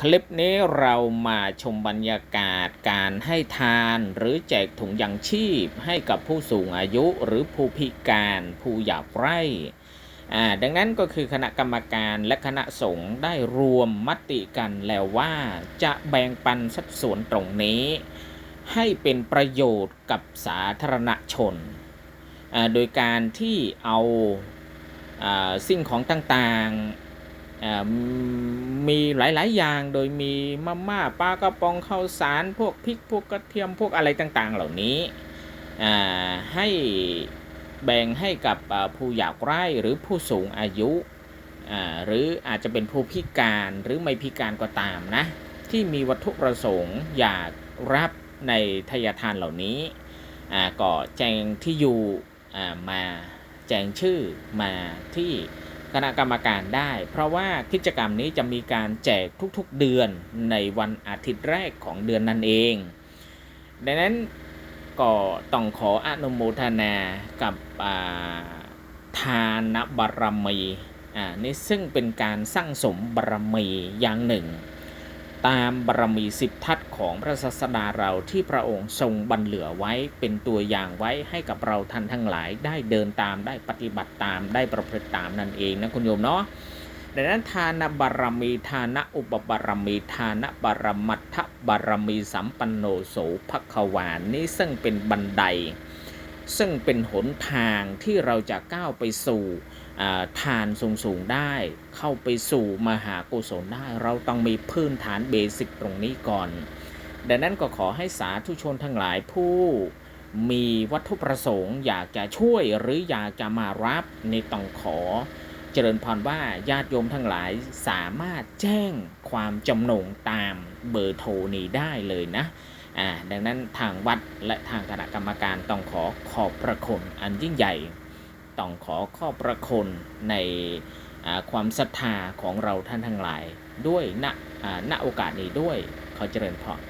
คลิปนี้เรามาชมบรรยากาศการให้ทานหรือแจกถุงยังชีพให้กับผู้สูงอายุหรือผู้พิการผู้หยาบไร้อ่ดังนั้นก็คือคณะกรรมการและคณะสงฆ์ได้รวมมติกันแล้วว่าจะแบ่งปันสัดส่วนตรงนี้ ให้เป็นประโยชน์กับสาธารณชน โดยการที่เอาอสิ่งของต่างๆ มีหลายๆ อย่างโดยมีมาม่าปลากระป๋องข้าวสาร พวกพริกพวกกระเทียมพวกอะไรต่างๆ เหล่านี้ให้แบ่งให้กับผู้อยากไร้หรือผู้สูงอายุหรืออาจจะเป็นผู้พิการหรือไม่พิการก็ตามนะ ที่มีวัตถุประสงค์อยากรับในทยทานเหล่านี้ก็แจ้งที่อยู่มาแจ้งชื่อมาที่ คณะกรรมการได้ เพราะว่ากิจกรรมนี้จะมีการแจกทุกๆเดือนในวันอาทิตย์แรกของเดือนนั่นเอง ดังนั้นก็ต้องขออนุโมทนากับทานบารมีอ่านี่ซึ่งเป็นการสร้างสมบารมีอย่างหนึ่ง ตามบารมีสิบทัศของพระศาสดาเราที่พระองค์ทรงบันเหลือไว้เป็นตัวอย่างไว้ให้กับเราท่านทั้งหลายได้เดินตามได้ปฏิบัติตามได้ประพฤติตามนั่นเองนะคุณโยมเนาะดังนั้นทานบารมีทานอุปบารมีทานบารมัตถบารมีสัมปันโนโสภควานนี้ซึ่งเป็นบันได ซึ่งเป็นหนทางที่เราจะก้าวไปสู่อ่าทานสูงได้ เข้าไปสู่มหากุศลได้ เราต้องมีพื้นฐานเบสิกตรงนี้ก่อน ดังนั้นก็ขอให้สาธุชนทั้งหลายผู้มีวัตถุประสงค์ อยากจะช่วยหรืออยากจะมารับในต้องขอ เจริญพรว่าญาติโยมทั้งหลายสามารถแจ้งความจำนงตามเบอร์โทรนี้ได้เลยนะ อ่าดังนั้นทางวัดและทางคณะกรรมการต้องขอขอบพระคุณอันยิ่งใหญ่ ต้องขอขอบพระคุณในความศรัทธาของเราท่านทั้งหลาย ด้วยณณโอกาสนี้ด้วยขอเจริญพร